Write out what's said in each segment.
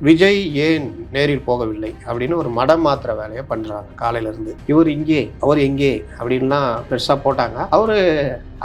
விஜய் ஏன் நேரில் போகவில்லை அப்படின்னு ஒரு மடம் மாத்திர வேலையை பண்றாங்க காலையில இருந்து இவர் இங்கே அவர் எங்கே அப்படின்லாம் பெருசா போட்டாங்க. அவரு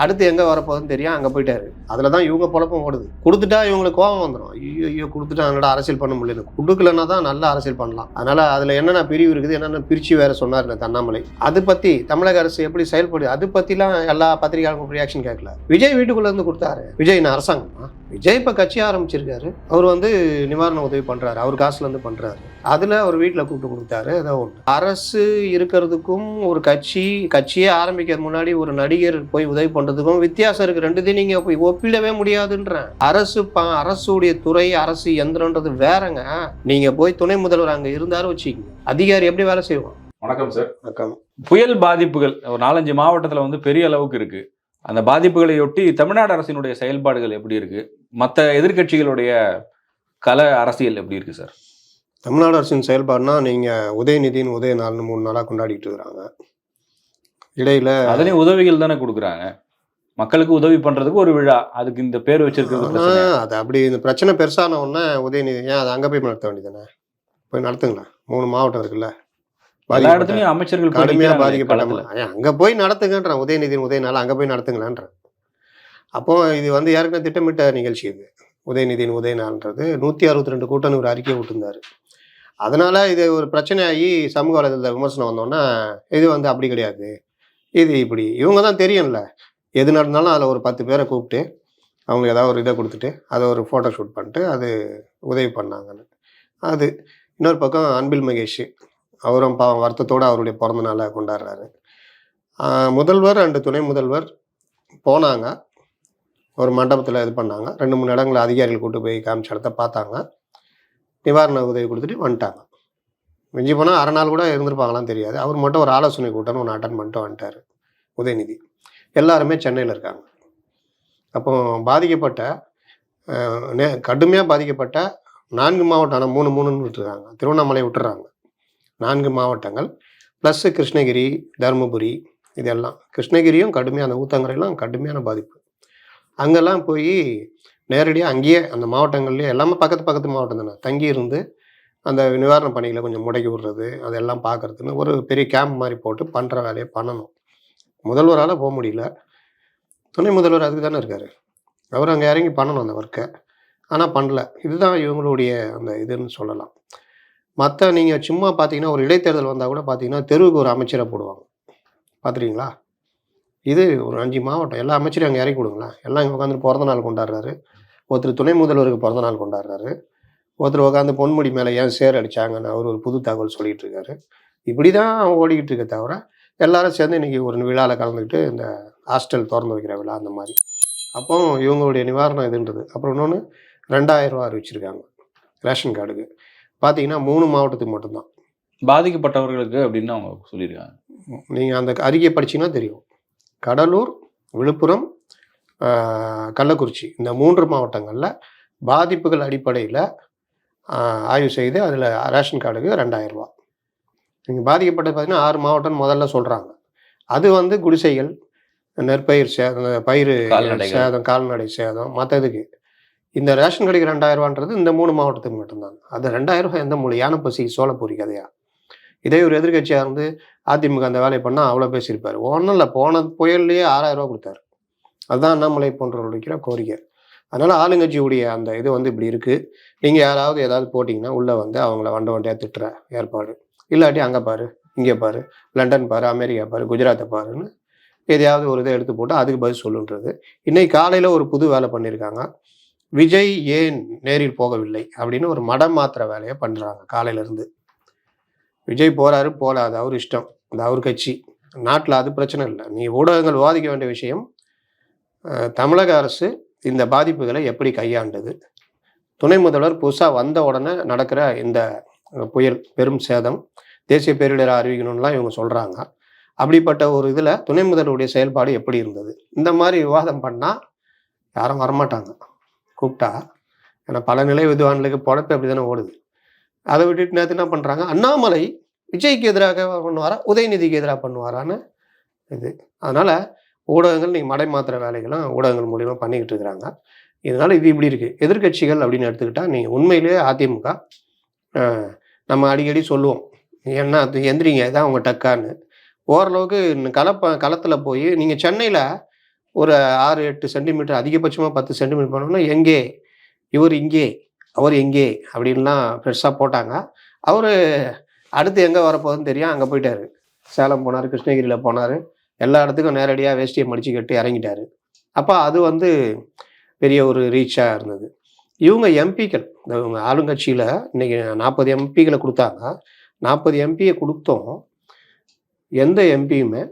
அடுத்து எங்க வரப்போகுதுன்னு தெரியும் அங்க போயிட்டாரு. அதில் தான் இவங்க பொழப்பம் ஓடுது. கொடுத்துட்டா இவங்களுக்கு கோபம் வந்துடும் ஐயோ ஐயோ கொடுத்துட்டா அதனால அரசியல் பண்ண முடியல. கொடுக்கலன்னா தான் நல்ல அரசியல் பண்ணலாம். அதனால அதுல என்னென்ன பிரிவு இருக்குது என்னென்ன பிரிச்சு வேற சொன்னார் அண்ணாமலை அது பத்தி தமிழக அரசு எப்படி செயல்படுது அது பத்திலாம் எல்லா பத்திரிகையாளர்களும் ரியாக்ஷன் கேட்கல. விஜய் வீட்டுக்குள்ள இருந்து கொடுத்தாரு. விஜய் நான் அரசாங்கமா? விஜய் இப்ப கட்சி ஆரம்பிச்சிருக்காரு. அவர் வந்து நிவாரண உதவி பண்றாரு. அவர் காசுல இருந்து பண்றாரு அதுல அவர் வீட்டுல கூப்பிட்டு கொடுத்தாரு ஏதோ ஒன்று அரசு இருக்கிறதுக்கும் ஒரு கட்சி கட்சியே ஆரம்பிக்கிறது முன்னாடி ஒரு நடிகர் போய் உதவி பண்றதுக்கும் வித்தியாசம் இருக்கு. ரெண்டுத்தையும் நீங்க போய் ஒப்பிடவே முடியாதுன்றேன். அரசு ப அரசுடைய துறை அரசு எந்திரன்றது வேறங்க. நீங்க போய் துணை முதல்வர் அங்க இருந்தாரு வச்சுக்கோங்க. அதிகாரி எப்படி வேலை செய்வான்? வணக்கம் சார். வணக்கம். புயல் பாதிப்புகள் ஒரு நாலஞ்சு மாவட்டத்தில் வந்து பெரிய அளவுக்கு இருக்கு. அந்த பாதிப்புகளையொட்டி தமிழ்நாடு அரசினுடைய செயல்பாடுகள் எப்படி இருக்கு? மற்ற எதிர்க்கட்சிகளுடைய கல அரசியல் எப்படி இருக்கு சார்? தமிழ்நாடு அரசின் செயல்பாடுனா நீங்க உதயநிதின்னு உதய நாள்னு மூணு நாளா கொண்டாடிட்டு இருக்கிறாங்க இடையில அதுலயும் உதவிகள் தானே கொடுக்குறாங்க. மக்களுக்கு உதவி பண்றதுக்கு ஒரு விழா அதுக்கு இந்த பேர் வச்சிருக்கிறது அது அப்படி இந்த பிரச்சனை பெருசான உடனே உதயநிதி ஏன் அதை அங்க போய் நடத்த வேண்டியதானே போய் நடத்துங்களேன். மூணு மாவட்டம் இருக்குல்ல. எல்லா இடத்துலயும் அமைச்சர்கள் போய் கடுமையா நிக்கிறாங்களே பாதிக்கப்பட்ட அங்க போய் நடத்துங்கன்றேன். உதயநிதி உதயநாள் அங்க போய் நடத்துங்களேன்றேன். அப்போ இது வந்து ஏற்கனவே திட்டமிட்ட நிகழ்ச்சி இது. உதயநிதியின் உதயநாள்ன்றது நூத்தி அறுபத்தி ரெண்டு கூட்டம்னு ஒரு அறிக்கை விட்டுருந்தாரு. அதனால் இது ஒரு பிரச்சனையாகி சமூக வலைதளத்தில் விமர்சனம் வந்தோன்னா இது வந்து அப்படி கிடையாது. இது இப்படி. இவங்க தான் தெரியும்ல. எது நடந்தாலும் அதில் ஒரு பத்து பேரை கூப்பிட்டு அவங்க ஏதாவது ஒரு இதை கொடுத்துட்டு அதை ஒரு ஃபோட்டோ ஷூட் பண்ணிட்டு அது உதவி பண்ணாங்கன்னு. அது இன்னொரு பக்கம் அன்பில் மகேஷ். அவரும் பாவம் வருத்தத்தோடு அவருடைய பிறந்த நாளை கொண்டாடுறாரு. முதல்வர் அண்டு துணை முதல்வர் போனாங்க. ஒரு மண்டபத்தில் இது பண்ணாங்க. ரெண்டு மூணு இடங்களை அதிகாரிகள் கூட்டு போய் காமிச்ச இடத்த பார்த்தாங்க. நிவாரண உதவி கொடுத்துட்டு வந்துட்டாங்க. மிஞ்சி போனால் அரை நாள் கூட இருந்திருப்பாங்களாம் தெரியாது. அவர் மட்டும் ஒரு ஆலோசனை கூட்டம்னு ஒன்று அட்டன் பண்ணிட்டு வந்துட்டார். உதயநிதி. எல்லாருமே சென்னையில் இருக்காங்க. அப்போ பாதிக்கப்பட்ட நே- கடுமையாக பாதிக்கப்பட்ட நான்கு மாவட்டம் ஆனால் மூணு மூணுன்னு விட்டுருக்காங்க. திருவண்ணாமலை விட்டுறாங்க. நான்கு மாவட்டங்கள் ப்ளஸ்ஸு கிருஷ்ணகிரி தருமபுரி இதெல்லாம். கிருஷ்ணகிரியும் கடுமையான அந்த ஊத்தங்கரையெல்லாம் கடுமையான பாதிப்பு. அங்கெல்லாம் போய் நேரடியாக அங்கேயே அந்த மாவட்டங்கள்லேயே எல்லாமே பக்கத்து பக்கத்து மாவட்டம் தானே. தங்கி இருந்து அந்த நிவாரண பணிகளை கொஞ்சம் முடக்கி விடுறது அதெல்லாம் பார்க்குறதுன்னு ஒரு பெரிய கேம்ப் மாதிரி போட்டு பண்ணுற வேலையை பண்ணணும். முதல்வரால் போக முடியல. துணை முதல்வர் அதுக்கு தானே இருக்காரு. அவர் அங்கே இறங்கி பண்ணணும் அந்த ஒர்க்கை ஆனால் பண்ணல. இதுதான் இவங்களுடைய அந்த இதுன்னு சொல்லலாம். மற்ற நீங்கள் சும்மா பார்த்தீங்கன்னா ஒரு இடைத்தேர்தல் வந்தால் கூட பார்த்தீங்கன்னா தெருவுக்கு ஒரு அமைச்சரை போடுவாங்க. பார்த்துருக்கீங்களா இது ஒரு அஞ்சு மாவட்டம். எல்லா அமைச்சரையும் அங்கே இறக்கி கொடுங்களேன் எல்லாம் இங்கே உட்காந்து பிறந்த நாள் கொண்டாடுறாரு. ஒருத்தர் துணை முதல்வருக்கு பிறந்த நாள் கொண்டாடுறாரு. ஒருத்தர் உட்காந்து பொன்முடி மேலே ஏன் சேர் அடிச்சாங்கன்னு அவர் ஒரு புது தகவல் சொல்லிட்டு இருக்காரு. இப்படி தான் ஓடிக்கிட்டு இருக்க தவிர எல்லாரும் சேர்ந்து இன்னைக்கு ஒரு விழாவில் கலந்துக்கிட்டு இந்த ஹாஸ்டல் திறந்து வைக்கிற விழா அந்த மாதிரி. அப்போ இவங்களுடைய நிவாரணம் இதுன்றது அப்புறம் இன்னொன்று ரெண்டாயிரம் ரூபா அறிவிச்சிருக்காங்க ரேஷன் கார்டுக்கு. பார்த்தீங்கன்னா மூணு மாவட்டத்துக்கு மட்டும்தான். பாதிக்கப்பட்டவர்களுக்கு அப்படின்னு அவங்க சொல்லியிருக்காங்க. நீங்கள் அந்த அறிக்கையை படிச்சீங்கன்னா தெரியும். கடலூர் விழுப்புரம் கள்ளக்குறிச்சி. இந்த மூன்று மாவட்டங்களில் பாதிப்புகள் அடிப்படையில் ஆய்வு செய்து அதில் ரேஷன் கார்டுக்கு ரெண்டாயிரம் ரூபா. நீங்கள் பாதிக்கப்பட்டது பார்த்தீங்கன்னா ஆறு மாவட்டம் முதல்ல சொல்கிறாங்க அது வந்து குடிசைகள் நெற்பயிர் சேதம் பயிர். சேதம் கால்நடை சேதம் மற்றதுக்கு இந்த ரேஷன் கடைக்கு ரெண்டாயிரம் ரூபான்றது இந்த மூணு மாவட்டத்துக்கு மட்டும்தான். அது ரெண்டாயிரம் ரூபாய் எந்த மூலம் யானை பசி சோளப்பூரி கதையா? இதே ஒரு எதிர்கட்சியாக இருந்து அதிமுக அந்த வேலையை பண்ணால் அவ்வளோ பேசியிருப்பாரு. ஒன்றும் இல்லை போன புயல்லையே ஆறாயிரம் ரூபா கொடுத்தாரு. அதுதான் அண்ணாமலை போன்றவர்கள் வைக்கிற கோரிக்கை. அதனால ஆளுங்கட்சியுடைய அந்த இது வந்து இப்படி இருக்கு. நீங்க யாராவது ஏதாவது போட்டிங்கன்னா உள்ள வந்து அவங்கள வண்ட வண்டியா திட்டுற ஏற்பாடு. இல்லாட்டி அங்க பாரு இங்கே பாரு லண்டன் பாரு அமெரிக்கா பாரு குஜராத்தை பாருன்னு எதையாவது ஒரு இதை எடுத்து போட்டு அதுக்கு பதில் சொல்லுன்றது. இன்னைக்கு காலையில ஒரு புது வேலை பண்ணியிருக்காங்க விஜய் ஏன் நேரில் போகவில்லை அப்படின்னு ஒரு மடம் மாத்திர வேலையை பண்றாங்க காலையில இருந்து. விஜய் போறாரு போல அது அவர் இஷ்டம். அது அவர் கட்சி. நாட்டில் அது பிரச்சனை இல்லை. நீ ஊடகங்கள் விவாதிக்க வேண்டிய விஷயம் தமிழக அரசு இந்த பாதிப்புகளை எப்படி கையாண்டது? துணை முதல்வர் புதுசாக வந்த உடனே நடக்கிற இந்த புயல் பெரும் சேதம் தேசிய பேரிடர் அறிவிக்கணும்லாம் இவங்க சொல்கிறாங்க அப்படிப்பட்ட ஒரு இதில் துணை முதல்வருடைய செயல்பாடு எப்படி இருந்தது? இந்த மாதிரி விவாதம் பண்ணால் யாரும் வரமாட்டாங்க. கூப்பிட்டா ஏன்னா பல நிலை வித்வான்களுக்கு பொழப்பு அப்படி தானே ஓடுது. அதை விட்டுட்டு நேற்று என்ன பண்ணுறாங்க அண்ணாமலை விஜய்க்கு எதிராக பண்ணுவாரா உதயநிதிக்கு எதிராக பண்ணுவாரான்னு இது. அதனால் ஊடகங்கள் நீங்கள் மடை மாத்திர வேலைகள்லாம் ஊடகங்கள் மூலியமாக பண்ணிக்கிட்டு இருக்கிறாங்க. இதனால் இது இப்படி இருக்குது எதிர்க்கட்சிகள் அப்படின்னு எடுத்துக்கிட்டால் நீங்கள் உண்மையிலேயே அதிமுக நம்ம அடிக்கடி சொல்லுவோம். என்ன அது எந்திரிங்க இதான் அவங்க டக்கான்னு. ஓரளவுக்கு களப்ப களத்தில் போய் நீங்கள் சென்னையில் ஒரு ஆறு எட்டு சென்டிமீட்டர் அதிகபட்சமாக பத்து சென்டிமீட்டர் பண்ணோம்னா எங்கே? இவர் இங்கே அவர் எங்கே? அப்படின்லாம் பெருசாக போட்டாங்க. அவர் அடுத்து எங்கே வரப்போகுதுன்னு தெரியும் அங்கே போயிட்டார். சேலம் போனார் கிருஷ்ணகிரியில் போனார். எல்லா இடத்துக்கும் நேரடியாக வேஷ்டியை மடிச்சு கட்டி இறங்கிட்டாரு. அப்போ அது வந்து பெரிய ஒரு ரீச்சாக இருந்தது. இவங்க எம்பிக்கள் இந்த இவங்க ஆளுங்கட்சியில் இன்னைக்கு நாற்பது எம்பிகளை கொடுத்தாங்க. நாற்பது எம்பியை கொடுத்தோம். எந்த எம்பியுமே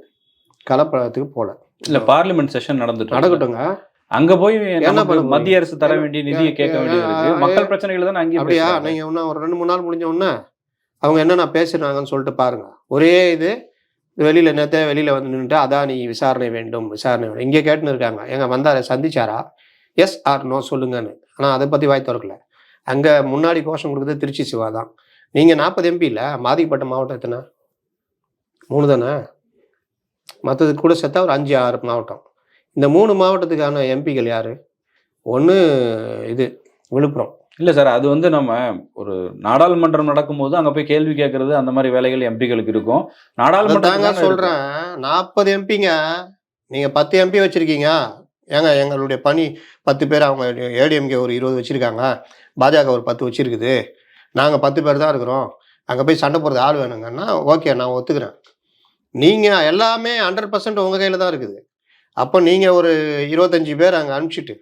கலப்படத்துக்கு போகல இல்ல பார்லிமெண்ட் செஷன் நடந்துட்டு. நடக்கட்டுங்க. அங்க போய் நமக்கு பண்ண? மத்திய அரசு தர வேண்டிய நிதியை கேட்க வேண்டியது மக்கள் பிரச்சனைகள் தானே அங்கேயும் அப்படியா. நீங்கள் இன்னும் ஒரு ரெண்டு மூணு நாள் முடிஞ்ச உடனே அவங்க என்னென்ன பேசுனாங்கன்னு சொல்லிட்டு பாருங்க. ஒரே இது வெளியில் நேற்று வெளியில் வந்து நின்றுட்டு நீ விசாரணை வேண்டும் விசாரணை வேண்டும். இங்கே கேட்டுன்னு இருக்காங்க. எங்க வந்தார சந்திச்சாரா? எஸ் ஆர் நோ சொல்லுங்கன்னு. ஆனால் அதை பற்றி வாய் திறக்கல. அங்கே முன்னாடி கோஷம் கொடுக்குறது திருச்சி சிவா தான். நீங்கள் நாற்பது எம்பி இல்லை? பாதிக்கப்பட்ட மாவட்டம் எத்தனை? மூணு தானே? மற்றதுக்கு கூட சேர்த்தா ஒரு அஞ்சு ஆறு மாவட்டம். இந்த மூணு மாவட்டத்துக்கான எம்பிகள் யார்? ஒன்று இது விழுப்புரம். இல்ல சார் அது வந்து நம்ம ஒரு நாடாளுமன்றம் நடக்கும்போது அங்க போய் கேள்வி கேட்கறது அந்த மாதிரி வேலைகள் எம்பிகளுக்கு இருக்கும். தாங்க நாடாளுமன்றம் சொல்றேன். நாற்பது எம்பிங்க நீங்க பத்து எம்பி வச்சிருக்கீங்க. ஏங்க எங்களுடைய பணி பத்து பேர் அவங்க ஏடிஎம்கே ஒரு இருபது வச்சிருக்காங்க. பாஜக ஒரு பத்து வச்சிருக்குது. நாங்க பத்து பேர் தான் இருக்கிறோம். அங்க போய் சண்டை போடுறது ஆள் வேணுங்கன்னா ஓகே நான் ஒத்துக்கிறேன். நீங்க எல்லாமே ஹண்ட்ரட் பர்சன்ட் உங்க கையில தான் இருக்குது. அப்போ நீங்க ஒரு இருபத்தஞ்சி பேர் அங்க அனுப்பிச்சிட்டு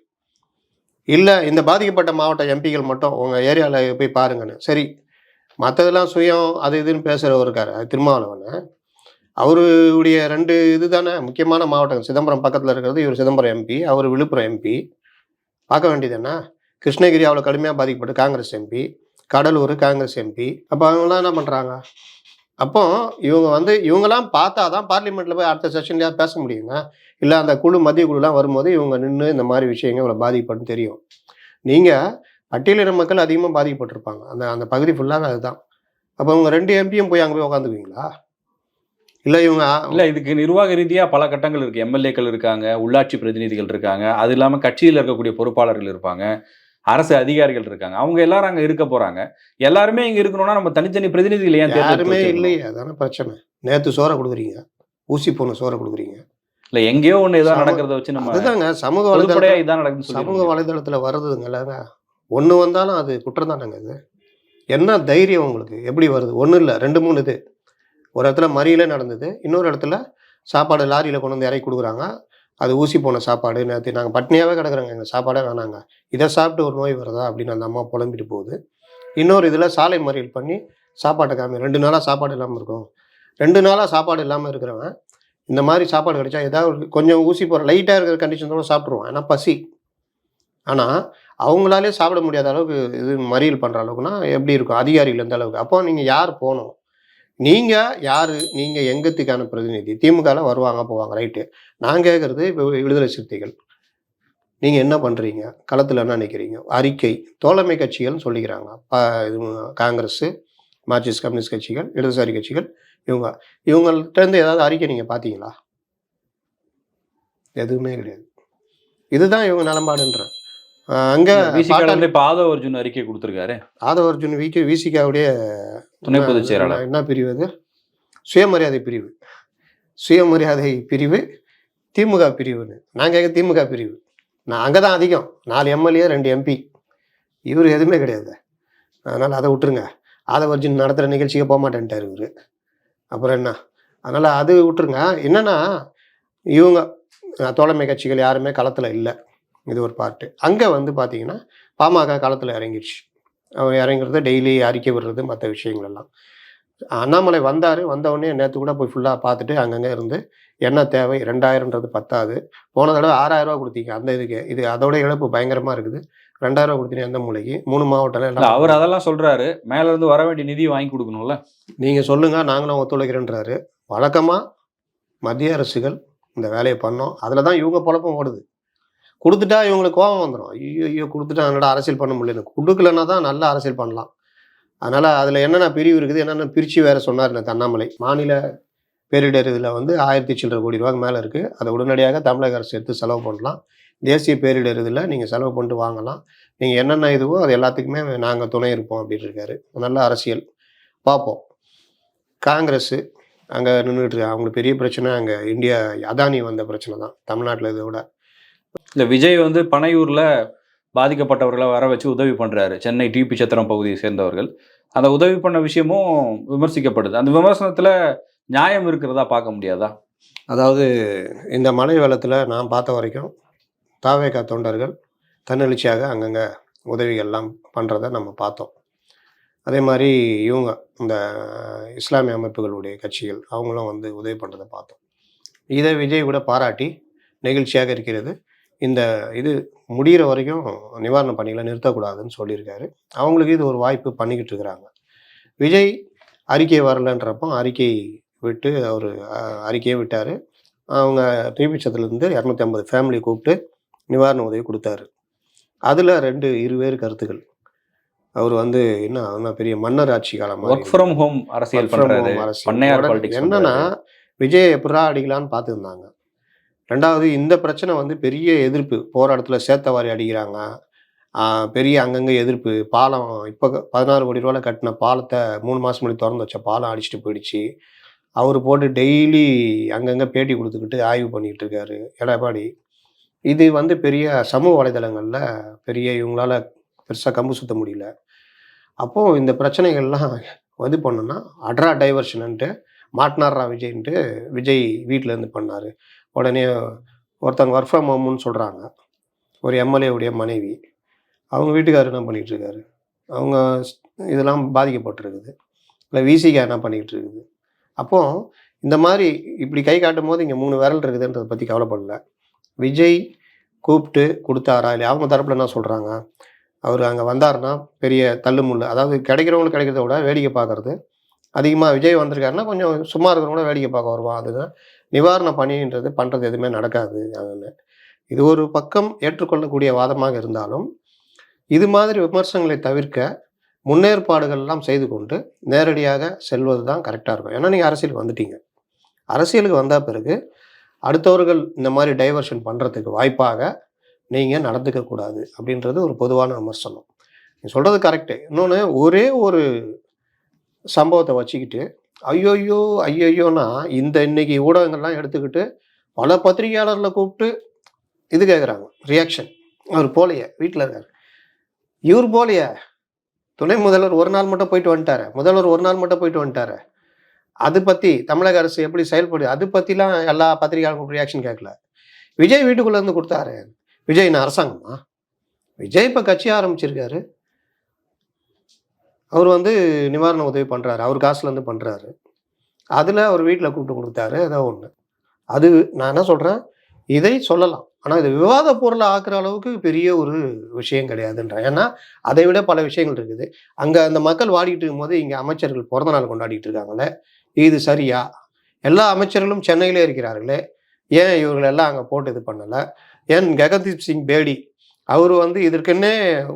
இல்லை இந்த பாதிக்கப்பட்ட மாவட்ட எம்பிகள் மட்டும் உங்கள் ஏரியாவில் போய் பாருங்கன்னு. சரி மற்றதெல்லாம் சுயம் அது இதுன்னு பேசுகிறவர் இருக்கார் திருமாவளவன். அவருடைய ரெண்டு இது தானே முக்கியமான மாவட்டம் சிதம்பரம் பக்கத்தில் இருக்கிறது இவர் சிதம்பரம் எம்பி அவர் விழுப்புரம் எம்பி பார்க்க வேண்டியது என்ன? கிருஷ்ணகிரி அவ்வளோ கடுமையாக பாதிக்கப்பட்டு காங்கிரஸ் எம்பி கடலூர் காங்கிரஸ் எம்பி அப்போ அவங்களாம் என்ன பண்ணுறாங்க அப்போ இவங்க வந்து இவங்கெல்லாம் பார்த்தா தான் பார்லிமெண்ட்டில் போய் அடுத்த செஷன்லேயே பேச முடியுங்க. இல்லை அந்த குழு மத்திய குழுலாம் வரும்போது இவங்க நின்று இந்த மாதிரி விஷயங்கள் இவ்வளோ பாதிக்கப்படும் தெரியும். நீங்கள் பட்டியலின மக்கள் அதிகமாக பாதிக்கப்பட்டிருப்பாங்க. அந்த அந்த பகுதி ஃபுல்லாகவே அதுதான். அப்போ இவங்க ரெண்டு எம்பியும் போய் அங்கே போய் உட்காந்துக்குவீங்களா இல்லை இவங்க இல்லை இதுக்கு நிர்வாக ரீதியாக பல கட்டங்கள் இருக்குது எம்எல்ஏக்கள் இருக்காங்க உள்ளாட்சி பிரதிநிதிகள் இருக்காங்க. அது இல்லாமல் கட்சியில் இருக்கக்கூடிய பொறுப்பாளர்கள் இருப்பாங்க. அரசு அதிகாரிகள் இருக்காங்க. அவங்க எல்லாரும் அங்க இருக்க போறாங்க. எல்லாருமே இங்க இருக்கணும்னா நம்ம தனித்தனி பிரதிநிதிகள் ஏன் யாருமே? இல்லையே. அதான பிரச்சனை. நேற்று சோறை கொடுக்குறீங்க. ஊசி போன சோறை கொடுக்குறீங்க. இல்ல எங்கேயோ ஒண்ணு ஏதோ சம- நடக்கிறத வச்சு நம்ம அதுதாங்க. சமூக வலைதளத்தில் இதான் நடக்குதுன்னு சமூக வலைதளத்தில் வருதுங்கல்லங்க ஒன்று வந்தாலும் அது குற்றம் தானேங்க இது? என்ன தைரியம் உங்களுக்கு? எப்படி வருது? ஒன்றும் இல்லை ரெண்டு மூணு இது. ஒரு இடத்துல மறியலே நடந்தது. இன்னொரு இடத்துல சாப்பாடு லாரியில் கொண்டு வந்து இறக்கி கொடுக்குறாங்க. அது ஊசி போன சாப்பாடு நேற்று நாங்கள் பட்னியாகவே கிடக்குறோங்க எங்கள் சாப்பாடே வேணாங்க. இதை சாப்பிட்டு ஒரு நோய் வருதா? அப்படின்னு அந்த அம்மா புலம்பிட்டு போகுது. இன்னொரு இதில் சாலை மறியல் பண்ணி சாப்பாட்டை காமி ரெண்டு நாளாக சாப்பாடு இல்லாமல் இருக்கும். ரெண்டு நாளாக சாப்பாடு இல்லாமல் இருக்கிறவன் இந்த மாதிரி சாப்பாடு கிடைச்சா ஏதாவது கொஞ்சம் ஊசி போகிற லைட்டாக இருக்கிற கண்டிஷனோட சாப்பிட்ருவான் ஏன்னா பசி. ஆனால் அவங்களாலே சாப்பிட முடியாத அளவுக்கு இது மறியல் பண்ணுற அளவுக்குனா எப்படி இருக்கும்? அதிகாரிகள் எந்த அளவுக்கு? அப்போ நீங்கள் யார் போகணும்? நீங்கள் யார்? நீங்கள் எங்கத்துக்கான பிரதிநிதி? திமுகவில் வருவாங்க போவாங்க ரைட்டு நான் கேட்குறது இப்போ விடுதலை சிறுத்தைகள். நீங்கள் என்ன பண்ணுறீங்க களத்தில் என்ன நினைக்கிறீங்க அறிக்கை. தோழமை கட்சிகள்னு சொல்லிக்கிறாங்க. ப இது காங்கிரஸ் மார்க்சிஸ்ட் கம்யூனிஸ்ட் கட்சிகள் இடதுசாரி கட்சிகள் இவங்க. இவங்கள்ட்ட இருந்து ஏதாவது அறிக்கை நீங்கள் பார்த்தீங்களா எதுவுமே கிடையாது. இதுதான் இவங்க நிலம்பாடுன்றேன் அங்கே இப்ப ஆதவ அர்ஜுன் அறிக்கை கொடுத்திருக்காரு. ஆதவ அர்ஜுன் விகே விசிகாவுடைய துணை பொதுச் செயலாளர் என்ன பிரிவு அது? சுயமரியாதை பிரிவு. சுயமரியாதை பிரிவு திமுக பிரிவுன்னு. கேட்க திமுக பிரிவு. நான் அங்கே தான் அதிகம். நாலு எம்எல்ஏ ரெண்டு எம்பி. இவர் எதுவுமே கிடையாது. அதனால் அதை விட்டுருங்க. ஆதவ அர்ஜுன் நடத்துகிற நிகழ்ச்சிக்கு போக மாட்டேன்ட்டார் இவர். அப்புறம் என்ன? அதனால் அது விட்டுருங்க. என்னன்னா இவங்க தோழமை கட்சிகள் யாருமே களத்தில் இல்லை. இது ஒரு பார்ட்டு அங்கே வந்து பார்த்தீங்கன்னா பாமக களத்தில் இறங்கிடுச்சு அவர் இறங்குறது டெய்லி அறிக்கை விடுறது மற்ற விஷயங்கள் எல்லாம் அண்ணாமலை வந்தார் உடனே நேற்று கூட போய் ஃபுல்லாக பார்த்துட்டு அங்கங்கே இருந்து என்ன தேவை? ரெண்டாயிரம்ன்றது பத்தாது. போன தடவை ஆறாயிரம் ரூபா கொடுத்தீங்க அந்த இதுக்கு. இது அதோட இழப்பு பயங்கரமாக இருக்குது. ரெண்டாயிரம் ரூபா கொடுத்தீங்க அந்த மூலைக்கு. மூணு மாவட்டம் இல்ல அவர் அதெல்லாம் சொல்றாரு. மேல இருந்து வர வேண்டிய நிதி வாங்கி கொடுக்கணும்ல. நீங்கள் சொல்லுங்கள் நாங்களும் ஒத்துழைக்கிறேன்றாரு. வழக்கமாக மத்திய அரசுகள் இந்த வேலையை பண்ணோம். அதில் தான் இவங்க பொழப்பம் ஓடுது. கொடுத்துட்டா இவங்களுக்கு கோபம் வந்துடும் ஐயோ ஐயோ கொடுத்துட்டா என்னடா அரசியல் பண்ண முடியல? கொடுக்கலன்னா தான் நல்ல அரசியல் பண்ணலாம். அதனால் அதில் என்னென்ன பிரிவு இருக்குது என்னென்ன பிரித்து வேறு சொன்னார் இந்த அண்ணாமலை மாநில பேரிடர் இதில் வந்து ஆயிரத்தி சில்லரை கோடி ரூபாய்க்கு மேலே இருக்குது அதை உடனடியாக தமிழக அரசு எடுத்து செலவு பண்ணலாம். தேசிய பேரிடர் இதில் நீங்கள் செலவு பண்ணிட்டு வாங்கலாம். நீங்கள் என்னென்ன இதுவோ அது எல்லாத்துக்குமே நாங்கள் துணை இருப்போம் அப்படின்னு இருக்காரு. நல்ல அரசியல். பார்ப்போம். காங்கிரஸ்ஸு அங்கே நின்றுட்டு அவங்களுக்கு பெரிய பிரச்சனை. அங்கே இந்தியா அதானி வந்த பிரச்சனை தான். தமிழ்நாட்டில் இதை விட. இந்த விஜய் வந்து பனையூரில் பாதிக்கப்பட்டவர்களை வர வச்சு உதவி பண்ணுறாரு சென்னை டிபி சத்திரம் பகுதியை சேர்ந்தவர்கள். அந்த உதவி பண்ண விஷயமும் விமர்சிக்கப்படுது. அந்த விமர்சனத்தில் நியாயம் இருக்கிறதா பார்க்க முடியாதா? அதாவது இந்த மழை வெள்ளத்தில் நான் பார்த்த வரைக்கும் தாவேகா தொண்டர்கள் தன்னெழுச்சியாக அங்கங்கே உதவிகள்லாம் பண்ணுறத நம்ம பார்த்தோம். அதே மாதிரி இவங்க இந்த இஸ்லாமிய அமைப்புகளுடைய கட்சிகள் அவங்களும் வந்து உதவி பண்ணுறதை பார்த்தோம். இதை விஜய் கூட பாராட்டி நெகிழ்ச்சியாக இருக்கிறது. இந்த இது முடிகிற வரைக்கும் நிவாரண பணிகளை நிறுத்தக்கூடாதுன்னு சொல்லியிருக்காரு. அவங்களுக்கு இது ஒரு வாய்ப்பு பண்ணிக்கிட்டு இருக்கிறாங்க. விஜய் அறிக்கை வரலன்றப்போ அறிக்கை விட்டு அவர் அறிக்கையை விட்டார். அவங்க டிபிச்சத்துலேருந்து இரநூத்தி ஐம்பது ஃபேமிலி கூப்பிட்டு நிவாரண உதவி கொடுத்தாரு. அதில் ரெண்டு இருவேறு கருத்துக்கள். அவர் வந்து என்ன என்ன பெரிய மன்னர் ஆட்சி காலம்? ஒர்க் ஃப்ரம் ஹோம் அரசியல் என்னன்னா விஜய் எப்படா அடிக்கலான்னு பார்த்துருந்தாங்க. ரெண்டாவது இந்த பிரச்சனை வந்து பெரிய எதிர்ப்பு. போராட்டத்தில் சேத்தவாரி அடிக்கிறாங்க. பெரிய அங்கங்கே எதிர்ப்பு. பாலம் இப்போ பதினாறு கோடி ரூபாயில் கட்டின பாலத்தை மூணு மாதம் முன்னாடி திறந்து வச்ச பாலம் அடிச்சுட்டு போயிடுச்சு. அவர் போட்டு டெய்லி அங்கங்கே பேட்டி கொடுத்துக்கிட்டு ஆய்வு பண்ணிக்கிட்டு இருக்காரு. எடப்பாடி. இது வந்து பெரிய சமூக வலைதளங்களில் பெரிய இவங்களால பெருசாக கம்பு சுத்த முடியல. அப்போது இந்த பிரச்சனைகள்லாம் இது பண்ணோன்னா அட்ரா டைவர்ஷன்ட்டு மாட்னாரா விஜய்ன்ட்டு விஜய் வீட்டிலேருந்து பண்ணார். உடனே ஒருத்தங்க ஒர்க் ஃப்ரம் ஹோம்னு சொல்கிறாங்க ஒரு எம்எல்ஏவுடைய மனைவி. அவங்க வீட்டுக்காரர் என்ன பண்ணிகிட்டு இருக்காரு அவங்க இதெல்லாம் பாதிக்கப்பட்டிருக்குது. இல்லை விசிகா என்ன பண்ணிக்கிட்டு இருக்குது அப்போது இந்த மாதிரி இப்படி கை காட்டும் போது இங்கே மூணு விரல் இருக்குதுன்றதை பற்றி கவலைப்படல. விஜய் கூப்பிட்டு கொடுத்தாரா? இல்லை அவங்க தரப்பில் என்ன சொல்கிறாங்க அவர் அங்கே வந்தாருன்னா பெரிய தள்ளுமுள்ளு. அதாவது கிடைக்கிறவங்களுக்கு கிடைக்கிறத விட வேடிக்கை பார்க்கறது. அதிகமாக விஜய் வந்திருக்காருன்னா கொஞ்சம் சும்மா இருக்கிறவங்கள வேடிக்கை பார்க்க வருவான். அதுதான் நிவாரண பணின்றது பண்ணுறது எதுவுமே நடக்காது இது ஒரு பக்கம் ஏற்றுக்கொள்ளக்கூடிய வாதமாக இருந்தாலும் இது மாதிரி விமர்சனங்களை தவிர்க்க முன்னேற்பாடுகள்லாம் செய்து கொண்டு நேரடியாக செல்வது தான் கரெக்டாக இருக்கும். ஏன்னா நீங்கள் அரசியலுக்கு வந்துட்டீங்க. அரசியலுக்கு வந்த பிறகு அடுத்தவர்கள் இந்த மாதிரி டைவர்ஷன் பண்ணுறதுக்கு வாய்ப்பாக நீங்கள் நடந்துக்கக்கூடாது அப்படின்றது ஒரு பொதுவான விமர்சனம். நீ சொல்கிறது கரெக்டு இன்னொன்று ஒரே ஒரு சம்பவத்தை வச்சுக்கிட்டு ஐயோயோ ஐயோயோனா இந்த இன்னைக்கு ஊடகங்கள்லாம் எடுத்துக்கிட்டு பல பத்திரிகையாளர்களை கூப்பிட்டு இது கேட்குறாங்க ரியாக்ஷன் அவர் போலையே வீட்டில் இருக்கார். இவர் போலையே துணை முதல்வர் ஒரு நாள் மட்டும் போயிட்டு வந்துட்டாரு. முதல்வர் ஒரு நாள் மட்டும் போயிட்டு வந்துட்டாரு. அது பற்றி தமிழக அரசு எப்படி செயல்படுது அது பற்றிலாம் எல்லா பத்திரிகையாளர்களுக்கும் ரியாக்ஷன் கேட்கல விஜய் வீட்டுக்குள்ளேருந்து கொடுத்தாரு. விஜய் நான் அரசாங்கமா? விஜய் இப்போ கட்சி ஆரம்பிச்சிருக்காரு. அவர் வந்து நிவாரண உதவி பண்ணுறாரு அவர் காசுலேருந்து பண்ணுறாரு அதில் அவர் வீட்டில் கூப்பிட்டு கொடுத்தாரு. ஏதோ ஒன்று அது நான் என்ன சொல்கிறேன் இதை சொல்லலாம். ஆனால் இது விவாத பொருளை ஆக்குற அளவுக்கு பெரிய ஒரு விஷயம் கிடையாதுன்றேன் ஏன்னா அதை விட பல விஷயங்கள் இருக்குது. அங்கே அந்த மக்கள் வாடிட்டு இருக்கும்போது இங்கே அமைச்சர்கள் பிறந்த நாள் கொண்டாடிட்டு இருக்காங்களே. இது சரியா? எல்லா அமைச்சர்களும் சென்னையிலே இருக்கிறார்களே. ஏன் இவர்கள் எல்லாம் அங்கே போட்டு இது பண்ணலை? ஏன் ககன்தீப் சிங் பேடி அவர் வந்து இதற்கென்னே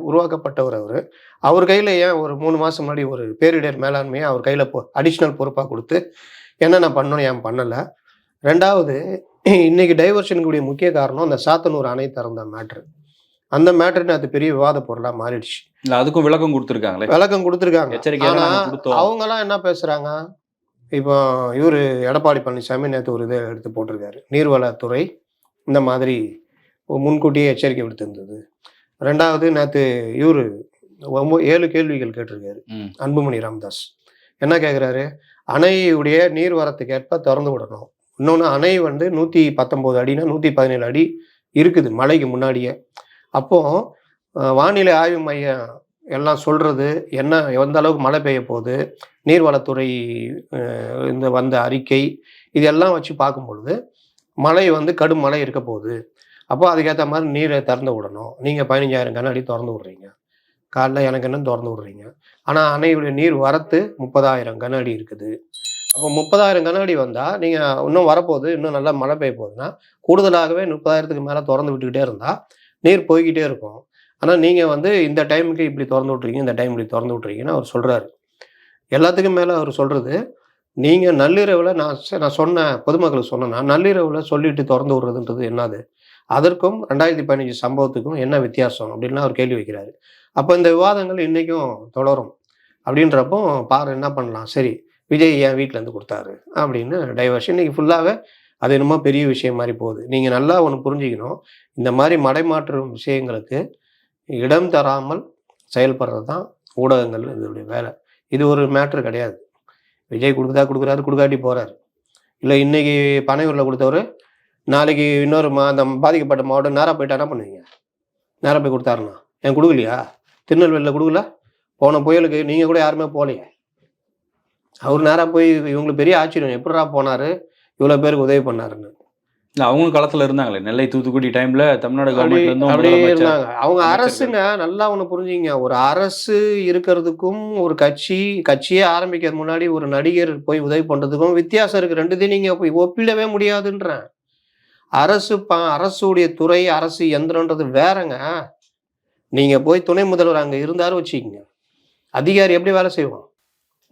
உருவாக்கப்பட்டவர் அவர். அவர் கையில் ஏன் ஒரு மூணு மாதம் முன்னாடி ஒரு பேரிடர் மேலாண்மையை அவர் கையில் பொ அடிஷ்னல் பொறுப்பாக கொடுத்து என்னென்ன பண்ணணும் ஏன் பண்ணலை? ரெண்டாவது இன்னைக்கு டைவர்ஷனுக்குடைய முக்கிய காரணம் அந்த சாத்தனூர் அணை திறந்த மேட்ரு அந்த மேட்ரு அது பெரிய விவாத பொருளாக மாறிடுச்சு. இல்ல அதுக்கும் விளக்கம் கொடுத்துருக்காங்களே? விளக்கம் கொடுத்துருக்காங்க. எச்சரிக்கை ஆனா நாங்க கொடுத்தோம். அவங்கெல்லாம் என்ன பேசுறாங்க? இப்போ இவர் எடப்பாடி பழனிசாமி நேற்று ஒரு இதை எடுத்து போட்டிருக்காரு. நீர்வளத்துறை இந்த மாதிரி முன்கூட்டியே எச்சரிக்கை விடுத்திருந்தது. ரெண்டாவது நேற்று இவர் ஏழு கேள்விகள் கேட்டிருக்காரு. அன்புமணி ராமதாஸ். என்ன கேட்குறாரு அணையுடைய நீர் வரத்துக்கு ஏற்ப திறந்து விடணும். இன்னொன்று அணை வந்து நூற்றி பத்தொம்போது அடினா நூற்றி பதினேழு அடி இருக்குது மழைக்கு முன்னாடியே. அப்போ அஹ், வானிலை ஆய்வு மையம் எல்லாம் சொல்றது என்ன எந்த அளவுக்கு மழை பெய்ய போகுது நீர்வளத்துறை இந்த வந்த அறிக்கை இதெல்லாம் வச்சு பார்க்கும் பொழுது மழை வந்து கடும் மழை இருக்க போகுது. அப்போ அதுக்கேற்ற மாதிரி நீரை திறந்து விடணும். நீங்கள் பதினஞ்சாயிரம் கண்ணாடி திறந்து விட்றீங்க. காலைல எனக்கு என்ன திறந்து விட்றீங்க? ஆனால் அணையுடைய நீர் வரத்து முப்பதாயிரம் கண்ணாடி இருக்குது. அப்போ முப்பதாயிரம் கண்ணாடி வந்தால் நீங்கள் இன்னும் வரப்போகுது இன்னும் நல்லா மழை பெய்ய போகுதுன்னா கூடுதலாகவே முப்பதாயிரத்துக்கு மேலே திறந்து விட்டுக்கிட்டே இருந்தால் நீர் போய்கிட்டே இருக்கும். ஆனால் நீங்கள் வந்து இந்த டைமுக்கு இப்படி திறந்து விட்றீங்க இந்த டைம் இப்படி திறந்து விட்றீங்கன்னு அவர் சொல்கிறாரு எல்லாத்துக்கும் மேலே அவர் சொல்கிறது நீங்கள் நள்ளிரவில் நான் நான் சொன்ன பொதுமக்களுக்கு சொன்னேன்னா நள்ளிரவில் சொல்லிட்டு திறந்து விடுறதுன்றது என்னது? அதற்கும் ரெண்டாயிரத்தி பதினஞ்சு சம்பவத்துக்கும் என்ன வித்தியாசம் அப்படின்லாம் அவர் கேள்வி வைக்கிறாரு. அப்போ இந்த விவாதங்கள் இன்றைக்கும் தொடரும். அப்படின்றப்போ பாரு என்ன பண்ணலாம்? சரி விஜய் என் வீட்டிலேருந்து இருந்து கொடுத்தாரு? அப்படின்னு டைவர்ஷன் இன்றைக்கி ஃபுல்லாகவே அது என்னமோ பெரிய விஷயம் மாதிரி போகுது. நீங்கள் நல்லா ஒன்று புரிஞ்சுக்கணும். இந்த மாதிரி மடைமாற்றும் விஷயங்களுக்கு இடம் தராமல் செயல்படுறது தான் ஊடகங்கள் இதனுடைய வேலை. இது ஒரு மேட்ரு கிடையாது. விஜய் கொடுக்குதா கொடுக்குறாரு கொடுக்காட்டி போகிறாரு இல்லை இன்றைக்கி பனையூரில் கொடுத்தவர் நாளைக்கு இன்னொரு மா அந்த பாதிக்கப்பட்ட மாவட்டம் நேராக போயிட்டு என்ன பண்ணுவீங்க? நேராக போய் கொடுத்தாருண்ணா ஏன் கொடுக்கலையா? திருநெல்வேலியில் கொடுக்கல? போன புயலுக்கு நீங்கள் கூட யாருமே போகலையே. அவர் நேராக போய் இவங்களுக்கு பெரிய ஆச்சரியம். எப்படிடா போனார்? இவ்வளோ பேருக்கு உதவி பண்ணாருன்னு. இல்ல அவங்களும் களத்துல இருந்தாங்களே. நெல்லை தூத்துக்குடி டைம்ல தமிழ்நாடு இருந்தும் அப்படியே இருந்தாங்க. அவங்க. அரசுங்க நல்லா ஒண்ணு புரிஞ்சுங்க ஒரு அரசு இருக்கிறதுக்கும் ஒரு கட்சி கட்சியே ஆரம்பிக்கிறது முன்னாடி ஒரு நடிகர் போய் உதவி பண்றதுக்கும் வித்தியாசம் இருக்கு. ரெண்டுத்தையும் நீங்க போய் ஒப்பிடவே முடியாதுன்றேன். அரசு ப அரசுடைய துறை அரசு எந்திரன்றது வேறங்க. நீங்க போய் துணை முதல்வர் அங்க இருந்தாரு வச்சுக்கோங்க. அதிகாரி எப்படி வேலை செய்வோம்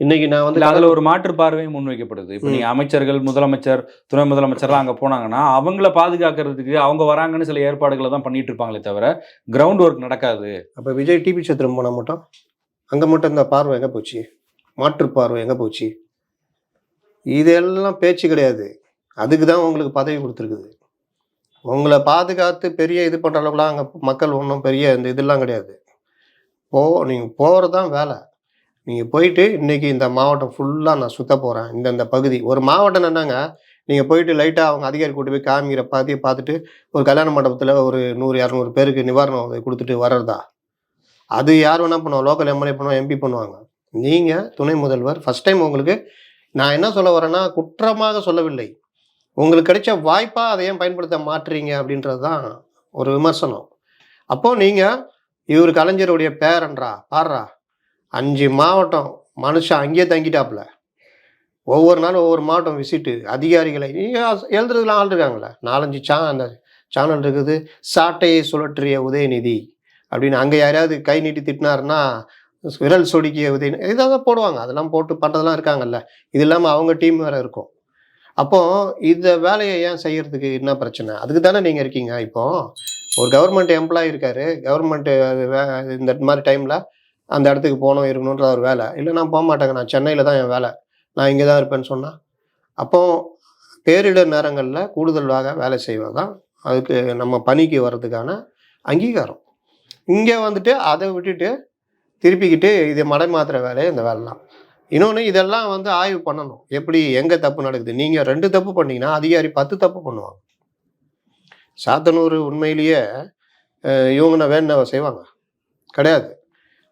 இன்னைக்கு நான் வந்து அதுல ஒரு மாற்று பார்வையும் முன்வைக்கப்படுது. இப்ப நீங்க அமைச்சர்கள் முதலமைச்சர் துணை முதலமைச்சர்லாம் அங்க போனாங்கன்னா அவங்கள பாதுகாக்கிறதுக்கு அவங்க வராங்கன்னு சில ஏற்பாடுகளை தான் பண்ணிட்டு இருப்பாங்களே தவிர கிரவுண்ட் ஒர்க் நடக்காது. அப்ப விஜய் டிபி சத்திரம் போனா மட்டும்? அங்க மட்டும் இந்த பார்வை எங்க போச்சு? மாற்று பார்வை எங்க போச்சு? இதெல்லாம் பேச்சு கிடையாது. அதுக்கு தான் உங்களுக்கு பதவி கொடுத்துருக்குது. உங்களை பாதுகாத்து பெரிய இது பண்ணுற அளவுக்குலாம் அங்கே மக்கள் ஒன்றும் பெரிய இந்த இதெல்லாம் கிடையாது. போ நீங்கள் போகிறது தான் வேலை. நீங்கள் போயிட்டு இன்றைக்கி இந்த மாவட்டம் ஃபுல்லாக நான் சுத்த போகிறேன் இந்த இந்த பகுதி. ஒரு மாவட்டம் என்னங்க நீங்கள் போயிட்டு லைட்டாக அவங்க அதிகாரி கூட்டு போய் காமிக்கிற பார்த்து பார்த்துட்டு ஒரு கல்யாண மண்டபத்தில் ஒரு நூறு இரநூறு பேருக்கு நிவாரணம் உதவி கொடுத்துட்டு வர்றதா? அது யார் வேணால் பண்ணுவோம் லோக்கல் எம்எல்ஏ பண்ணுவோம் எம்பி பண்ணுவாங்க நீங்கள் துணை முதல்வர் ஃபர்ஸ்ட் டைம் உங்களுக்கு நான் என்ன சொல்ல வரேன்னா குற்றமாக சொல்லவில்லை. உங்களுக்கு கிடைச்ச வாய்ப்பாக அதை ஏன் பயன்படுத்த மாட்டுறீங்க அப்படின்றது தான் ஒரு விமர்சனம். அப்போது நீங்கள் இவர் கலைஞருடைய பேரன்றா பாடுறா அஞ்சு மாவட்டம் மனுஷன் அங்கேயே தங்கிட்டாப்புல. ஒவ்வொரு நாளும் ஒவ்வொரு மாவட்டம் விசிட்டு அதிகாரிகளை நீங்க எழுதுறதுலாம் ஆள் இருக்காங்களே நாலஞ்சு சா அந்த சேனல் இருக்குது சாட்டையை சுழற்றிய உதயநிதி அப்படின்னு அங்கே யாரையாவது கை நீட்டி திட்டினாருன்னா விரல் சொடுக்கிய உதயநிதி இதான் போடுவாங்க அதெல்லாம் போட்டு பண்ணுறதெல்லாம் இருக்காங்கல்ல? இது இல்லாமல் அவங்க டீம் வேறு இருக்கும். அப்போ இந்த வேலையை ஏன் செய்யறதுக்கு என்ன பிரச்சனை? அதுக்கு தானே நீங்கள் இருக்கீங்க இப்போ. ஒரு கவர்மெண்ட் எம்ப்ளாயி இருக்காரு. கவர்மெண்ட் இந்த மாதிரி டைமில் அந்த இடத்துக்கு போகணும் இருக்கணுன்ற ஒரு வேலை. இல்லை நான் போக மாட்டேங்க. நான் சென்னையில் தான் என் வேலை. நான் இங்கே தான் இருப்பேன்னு சொன்னால் அப்போ பேரிடர் நேரங்களில் கூடுதலாக வேலை செய்வது தான் அதுக்கு நம்ம பணிக்கு வர்றதுக்கான அங்கீகாரம். இங்கே வந்துட்டு அதை விட்டுட்டு திருப்பிக்கிட்டு இது மடை மாத்திர வேலையை இந்த வேலைலாம் இன்னொன்று இதெல்லாம் வந்து ஆய்வு பண்ணணும். எப்படி எங்கே தப்பு நடக்குது? நீங்கள் ரெண்டு தப்பு பண்ணீங்கன்னா அதிகாரி பத்து தப்பு பண்ணுவாங்க. சாத்தனூர் உண்மையிலேயே இவங்கன இவங்க செய்வாங்க. கிடையாது.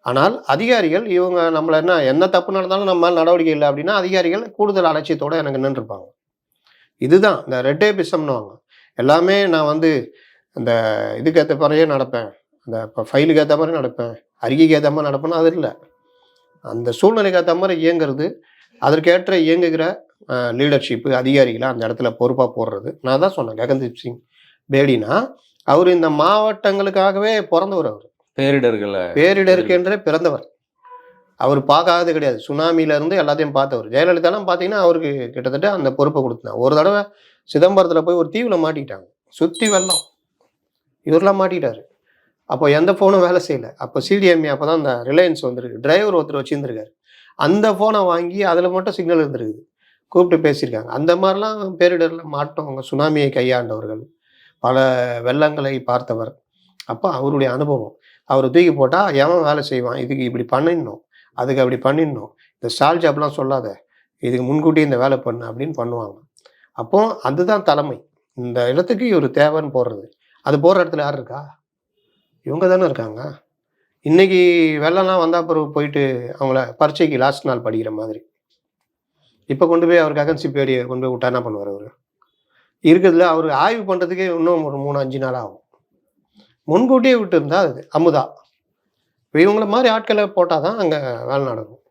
ஆனால் அதிகாரிகள் இவங்க நம்மளை என்ன என்ன தப்பு நடந்தாலும் நம்ம நடவடிக்கை இல்லை அப்படின்னா அதிகாரிகள் கூடுதல் அலட்சியத்தோட எனக்கு நின்றுருப்பாங்க இதுதான் இந்த ரெட்டேபிசம்னுவாங்க எல்லாமே நான் வந்து இந்த இதுக்கேற்ற மாதிரியே நடப்பேன். அந்த இப்போ ஃபைலுக்கு ஏற்ற மாதிரி நடப்பேன். அறிக்கைக்கு ஏற்ற மாதிரி நடப்பேன்னா அது இல்லை. அந்த சூழ்நிலைக்கு ஏற்ற மாதிரி இயங்குறது. அதற்கேற்ற இயங்குகிற லீடர்ஷிப்பு அதிகாரிகளை அந்த இடத்துல பொறுப்பாக போடுறது. நான் தான் சொன்னேன் ககன்தீப் சிங் பேடினா அவர் இந்த மாவட்டங்களுக்காகவே பிறந்தவர் அவர். பேரிடர்களை பேரிடருக்கென்றே பிறந்தவர். அவர் பார்க்காதது கிடையாது. சுனாமியில இருந்து எல்லாத்தையும் பார்த்தவர். ஜெயலலிதாலாம் பார்த்தீங்கன்னா அவருக்கு கிட்டத்தட்ட அந்த பொறுப்பை கொடுத்தாங்க ஒரு தடவை சிதம்பரத்தில் போய் ஒரு தீவில் மாட்டிக்கிட்டாங்க. சுற்றி வெள்ளம். இவரெல்லாம் மாட்டிக்கிட்டாரு. அப்போ எந்த ஃபோனும் வேலை செய்யல. அப்போ சிடிஎம்ஏ அப்போ தான் அந்த ரிலையன்ஸ் வந்திருக்கு. டிரைவர் ஒருத்தர் வச்சுருந்துருக்காரு. அந்த ஃபோனை வாங்கி அதில் மட்டும் சிக்னல் இருந்திருக்குது. கூப்பிட்டு பேசியிருக்காங்க. அந்த மாதிரிலாம் பேரிடரில் மாட்டவங்க சுனாமியை கையாண்டவர்கள். பல வெள்ளங்களை பார்த்தவர். அப்போ அவருடைய அனுபவம். அவர் தூக்கி போட்டால் எவன் வேலை செய்வான்? இதுக்கு இப்படி பண்ணிடணும். அதுக்கு அப்படி பண்ணிடணும். இந்த ஸ்டால் ஜாப்லாம் சொல்லாத. இதுக்கு முன்கூட்டி இந்த வேலை பண்ணு அப்படின்னு பண்ணுவாங்க. அப்போ அதுதான் தலைமை. இந்த இடத்துக்கு இவர் தேவைன்னு போடுறது. அது போகிற இடத்துல யார் இருக்கா? இவங்க தானே இருக்காங்க. இன்னைக்கு வெள்ளம்லாம் வந்தால் பிறகு போயிட்டு அவங்கள பரீட்சைக்கு லாஸ்ட் நாள் படிக்கிற மாதிரி. இப்போ கொண்டு போய் அவர் ககன்சி பேடியை கொண்டு போய் விட்டா என்ன பண்ணுவார் அவர்? இருக்கிறதுல அவர் ஆய்வு பண்ணுறதுக்கே இன்னும் ஒரு மூணு அஞ்சு நாள் ஆகும். முன்கூட்டியே விட்டுருந்தா அது அமுதா. இவங்கள மாதிரி ஆட்களை போட்டால் தான் அங்கே வேலை நடக்கும்.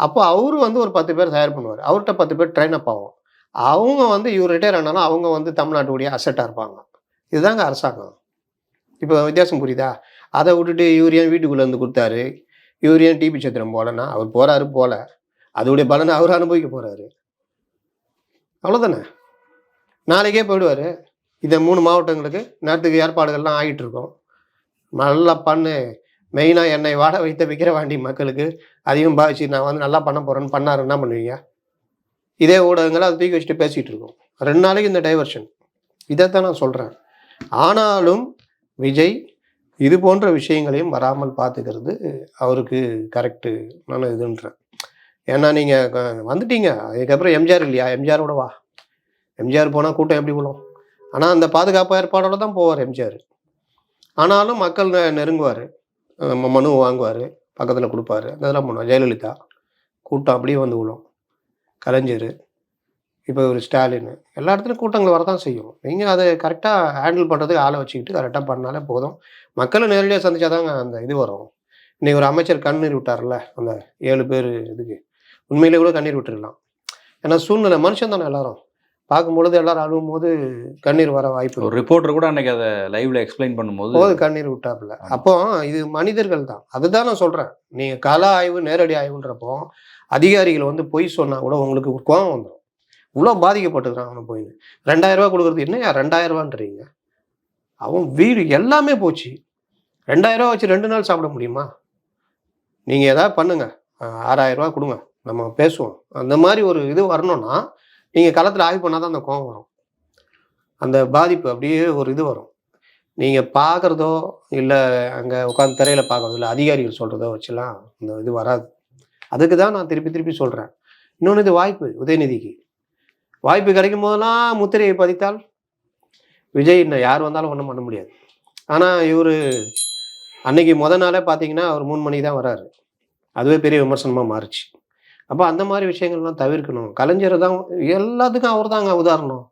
அப்போ அவரும் வந்து ஒரு பத்து பேர் தயார் பண்ணுவார். அவர்கிட்ட பத்து பேர் ட்ரெயின் அப் ஆகும். அவங்க வந்து இவர் ரிட்டையர் ஆனாலும் அவங்க வந்து தமிழ்நாட்டுடைய அசட்டாக இருப்பாங்க. இதுதாங்க அரசாங்கம். இப்போ வித்தியாசம் புரியுதா? அதை விட்டுட்டு யூரியன் வீட்டுக்குள்ளே வந்து கொடுத்தாரு. யூரியன் டிபி சத்திரம் போலன்னா அவர் போகிறாரு போல. அதோடைய பலனை அவர் அனுபவிக்க போகிறாரு அவ்வளோதானே நாளைக்கே போயிடுவாரு. இந்த மூணு மாவட்டங்களுக்கு நேரத்துக்கு ஏற்பாடுகள்லாம் ஆகிட்டு இருக்கோம் நல்லா பண்ணு. மெயினாக என்னை வாட வைத்த விக்கிரவாண்டி மக்களுக்கு அதிகம் பாதிச்சு நான் வந்து நல்லா பண்ண போகிறேன்னு பண்ணாரு. என்ன பண்ணுவீங்க? இதே ஊடகங்களை அதை தூக்கி வச்சுட்டு பேசிகிட்டு இருக்கோம். ரெண்டு நாளைக்கு இந்த டைவர்ஷன் இதைத்தான் நான் சொல்கிறேன் ஆனாலும் விஜய் இது போன்ற விஷயங்களையும் வராமல் பார்த்துக்கிறது அவருக்கு கரெக்டு நான் இதுன்றேன் ஏன்னா நீங்கள் வந்துட்டீங்க. அதுக்கப்புறம் எம்ஜிஆர் இல்லையா? எம்ஜிஆரோட வா. எம்ஜிஆர் போனால் கூட்டம் எப்படி விழும் ஆனால் அந்த பாதுகாப்பு ஏற்பாடோட தான் போவார் எம்ஜிஆர். ஆனாலும் மக்கள் நெ- நெருங்குவார். மனு வாங்குவார். பக்கத்தில் கொடுப்பாரு. அதெல்லாம் இதெல்லாம் பண்ணுவார். ஜெயலலிதா கூட்டம் அப்படியே வந்து விழும். கலைஞர் இப்போ ஒரு ஸ்டாலின். எல்லா இடத்துலையும் கூட்டங்கள் வரதான் செய்யும். நீங்கள் அதை கரெக்டாக ஹேண்டில் பண்ணுறதுக்கு ஆளை வச்சுக்கிட்டு கரெக்டாக பண்ணாலே போதும். மக்களை நேரடியாக சந்திச்சாதாங்க அந்த இது வரும். இன்னைக்கு ஒரு அமைச்சர் கண்ணீர் விட்டார்ல அந்த ஏழு பேர் இதுக்கு. உண்மையிலே கூட கண்ணீர் விட்டுருக்கலாம். ஏன்னா சூழ்நிலை மனுஷன் தானே எல்லாரும். பார்க்கும்பொழுது எல்லாரும் அழுவும் போது கண்ணீர் வர வாய்ப்பு ஒரு. ரிப்போர்ட்டர் கூட அன்னைக்கு அதை லைவ்ல எக்ஸ்பிளைன் பண்ணும்போது போது கண்ணீர் விட்டாப்புல. அப்போ இது மனிதர்கள் தான். அதுதான் நான் சொல்றேன். நீங்க கள ஆய்வு நேரடி ஆய்வுன்றப்போ அதிகாரிகள் வந்து பொய் சொன்னா கூட உங்களுக்கு கோவம் வந்துடும் இவ்வளோ பாதிக்கப்பட்டுக்கிறான் அவனை போய் ரெண்டாயிரம் கொடுக்குறது என்னையா ரெண்டாயிரரூவான்றீங்க அவன் வீடு எல்லாமே போச்சு. ரெண்டாயிரரூவா வச்சு ரெண்டு நாள் சாப்பிட முடியுமா? நீங்கள் ஏதாவது பண்ணுங்க. ஆறாயிரரூவா ஆறாயிரம் கொடுங்க. நம்ம பேசுவோம். அந்த மாதிரி ஒரு இது வரணும்னா நீங்கள் களத்தில் ஆய்வு பண்ணாதான் அந்த கோவம் வரும். அந்த பாதிப்பு அப்படியே ஒரு இது வரும். நீங்கள் பார்க்குறதோ இல்லை அங்கே உட்காந்து திரையில் பார்க்குறதோ இல்லை அதிகாரிகள் சொல்கிறதோ வச்சுலாம் இந்த இது வராது. அதுக்கு தான் நான் திருப்பி திருப்பி சொல்கிறேன் இன்னொன்று இது வாய்ப்பு உதயநிதிக்கு. வாய்ப்பு கிடைக்கும் போதெல்லாம் முத்திரையை பதித்தால் விஜய் இன்னும் யார் வந்தாலும் ஒன்றும் பண்ண முடியாது. ஆனால் இவர் அன்னைக்கு முத நாளே பார்த்தீங்கன்னா அவர் மூணு மணிக்கு தான் வராரு. அதுவே பெரிய விமர்சனமாக மாறுச்சு. அப்போ அந்த மாதிரி விஷயங்கள்லாம் தவிர்க்கணும். கலைஞர் தான் எல்லாத்துக்கும் அவர் தாங்க உதாரணம்.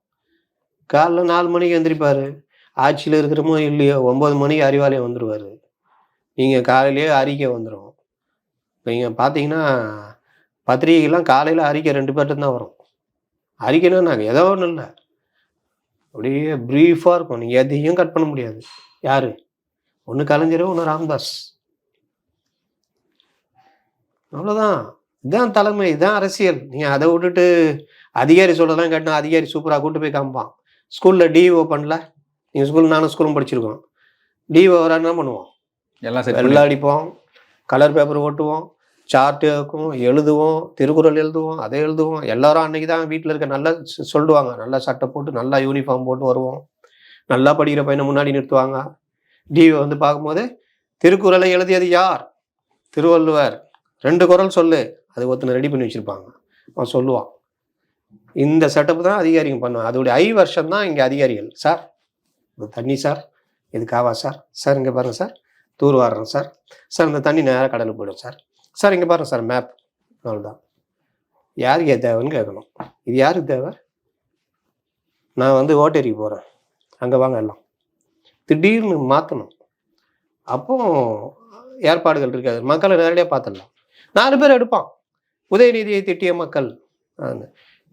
காலைல நாலு மணிக்கு எந்திரிப்பார். ஆட்சியில் இருக்கிறமோ இல்லையோ ஒம்பது மணிக்கு அறிவாலயம் வந்துடுவார் நீங்கள் காலையிலேயே அறிக்கை வந்துடும் நீங்கள் பார்த்தீங்கன்னா பத்திரிகைலாம் காலையில் அறிக்கை ரெண்டு பேர்ட்டு தான் வரும். அறிக்கைன்னா நாங்கள் ஏதோ ஒன்றும் இல்லை அப்படியே ப்ரீஃபாக இருக்கும். நீங்கள் எதையும் கட் பண்ண முடியாது. யார்? ஒன்று கலைஞர் ஒன்று ராம்தாஸ். அவ்வளோதான் இதான் தலைமை இதான் அரசியல். நீங்கள் அதை விட்டுட்டு அதிகாரி சொல்லலாம் கேட்டால் அதிகாரி சூப்பராக கூட்டு போய் காமிப்பான். ஸ்கூலில் டிஓ பண்ணல. நீங்கள் ஸ்கூல் நானும் ஸ்கூலும் படிச்சிருக்கோம். டிஓ வர என்ன பண்ணுவோம்? எல்லாம் வெள்ளை அடிப்போம். கலர் பேப்பர் ஓட்டுவோம். சார்ட்டுக்கும் எழுதுவோம் திருக்குறள் எழுதுவோம் அதை எழுதுவோம். எல்லாரும் அன்னைக்கு தான் வீட்டில் இருக்க நல்லா சொல்லுவாங்க. நல்லா சட்டை போட்டு நல்லா யூனிஃபார்ம் போட்டு வருவோம். நல்லா படிக்கிற பையனை முன்னாடி நிறுத்துவாங்க. டிவியை வந்து பார்க்கும்போது திருக்குறளை எழுதியது யார்? திருவள்ளுவர். ரெண்டு குறள் சொல்லு. அது ஒருத்தனை ரெடி பண்ணி வச்சுருப்பாங்க. அவன் சொல்லுவான். இந்த செட்டப் தான் அதிகாரிங்க பண்ணுவாங்க. அதோடைய ஐ வருஷம் தான் இங்கே அதிகாரிகள். சார் தண்ணி சார் இது காவா சார். சார் இங்கே பாருங்கள் சார். தூர் வாடுறேன் சார். சார் இந்த தண்ணி நேராக கடலுக்கு போயிடும் சார். சார் இங்கே பாருங்க சார் மேப் அவ்வளோதான் யாருக்கு தேவைன்னு கேட்கணும். இது யாருக்கு தேவை நான் வந்து ஓட்டேரிக்கு போகிறேன் அங்கே வாங்க எல்லாம். திடீர்னு மாற்றணும் அப்போ ஏற்பாடுகள் இருக்காது மக்களை நேரடியாக பார்த்துடலாம் நாலு பேர் எடுப்பான். உதயநிதியை திட்டிய மக்கள்.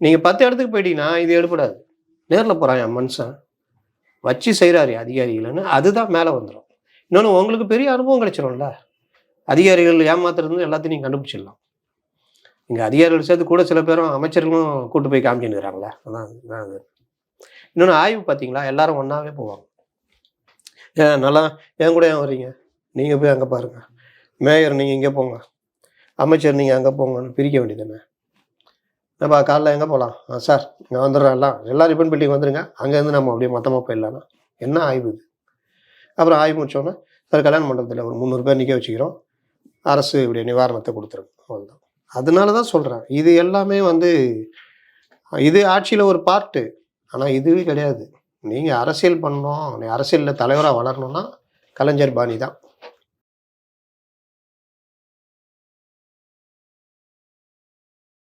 நீங்கள் பத்து இடத்துக்கு போயிட்டீங்கன்னா இது எடுப்படாது நேரில் போகிறான் என் மனுஷன். வச்சு செய்கிறாரு அதிகாரிகள்னு. அதுதான் மேலே வந்துடும் இன்னொன்று உங்களுக்கு பெரிய அனுபவம் கிடைச்சிரும்ல. அதிகாரிகள் ஏமாத்துறது எல்லாத்தையும் நீங்கள் கண்டுபிடிச்சிடலாம். இங்கே அதிகாரிகள் சேர்த்து கூட சில பேரும் அமைச்சர்களும் கூட்டு போய் காமிச்சுன்னுறாங்களே அதான் அதான் அது. இன்னொன்று ஆய்வு பார்த்தீங்களா? எல்லாரும் ஒன்றாவே போவாங்க. ஏன் நல்லா என் கூட ஏன் வர்றீங்க? நீங்கள் போய் அங்கே பாருங்கள் மேயர் நீங்கள் இங்கே போங்க. அமைச்சர் நீங்கள் அங்கே போங்கன்னு பிரிக்க வேண்டியதுன்னு நம்ம காலைல எங்கே போகலாம் ஆ சார் இங்கே வந்துடுறோம் எல்லாம். எல்லா ரிப்பன் பில்டிங் வந்துருங்க. அங்கேருந்து நம்ம அப்படியே மொத்தமாக போயிடலாம்னா. என்ன ஆய்வு இது? அப்புறம் ஆய்வு முடிச்சோன்னா சார் கல்யாண மண்டபத்தில் ஒரு முந்நூறு பேர் நிற்க வச்சுக்கிறோம். அரசு இப்படி நிவாரணத்தை கொடுத்துருக்கு. அதனால தான் சொல்கிறேன் இது எல்லாமே வந்து இது ஆட்சியில் ஒரு பார்ட்டு ஆனால் இதுவே கிடையாது. நீங்கள் அரசியல் பண்ணணும் நீ அரசியலில் தலைவராக வளரணும்னா கலைஞர் பாணி தான்.